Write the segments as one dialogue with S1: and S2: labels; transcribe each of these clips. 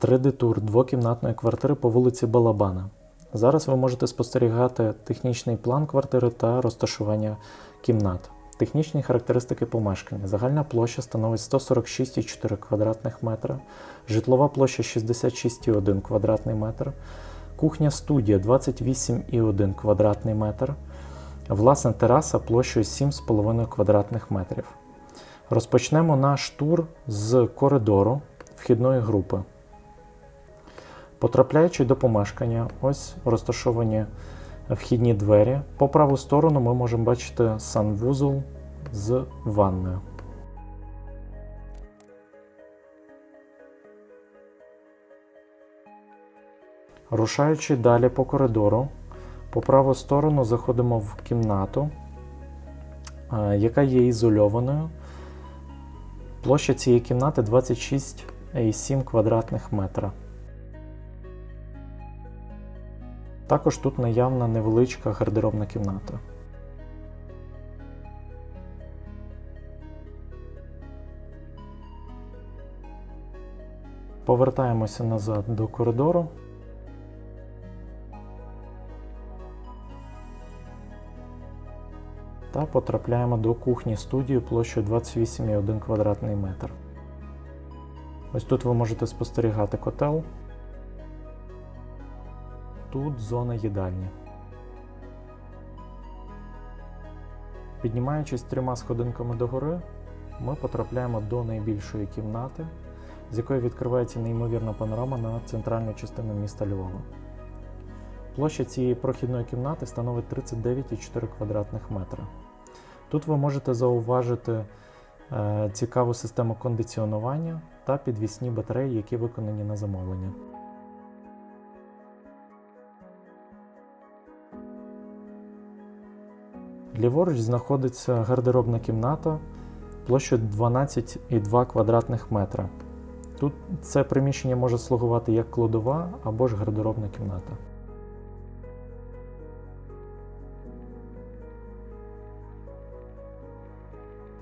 S1: 3D-тур двокімнатної квартири по вулиці Балабана. Зараз ви можете спостерігати технічний план квартири та розташування кімнат. Технічні характеристики помешкання. Загальна площа становить 146,4 квадратних метра, житлова площа 66,1 квадратний метр, кухня студія 28,1 квадратний метр, власна тераса площею 7,5 квадратних метрів. Розпочнемо наш тур з коридору вхідної групи. Потрапляючи до помешкання, ось розташовані вхідні двері. По праву сторону ми можемо бачити санвузол з ванною. Рушаючи далі по коридору, по праву сторону заходимо в кімнату, е, яка є ізольованою. Площа цієї кімнати 26,7 квадратних метра. Також тут наявна невеличка гардеробна кімната. Повертаємося назад до коридору. Та потрапляємо до кухні студії площею 28,1 квадратний метр. Ось тут ви можете спостерігати котел. Тут зона їдальні. Піднімаючись трьома сходинками догори, ми потрапляємо до найбільшої кімнати, з якої відкривається неймовірна панорама на центральну частину міста Львова. Площа цієї прохідної кімнати становить 39,4 квадратних метра. Тут ви можете зауважити е, цікаву систему кондиціонування та підвісні батареї, які виконані на замовлення. Ліворуч знаходиться гардеробна кімната площею 12,2 квадратних метра. Тут це приміщення може слугувати як кладова або ж гардеробна кімната.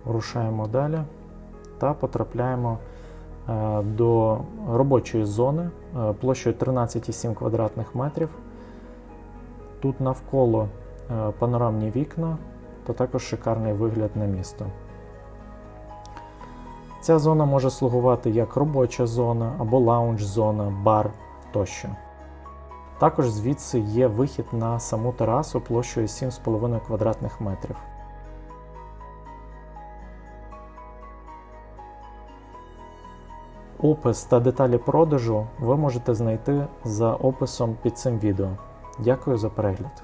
S1: Рушаємо далі та потрапляємо е, до робочої зони е, площею 13,7 квадратних метрів. Тут навколо панорамні вікна та також шикарний вигляд на місто. Ця зона може слугувати як робоча зона або лаунж-зона, бар тощо. Також звідси є вихід на саму терасу площею 7,5 квадратних метрів. Опис та деталі продажу ви можете знайти за описом під цим відео. Дякую за перегляд.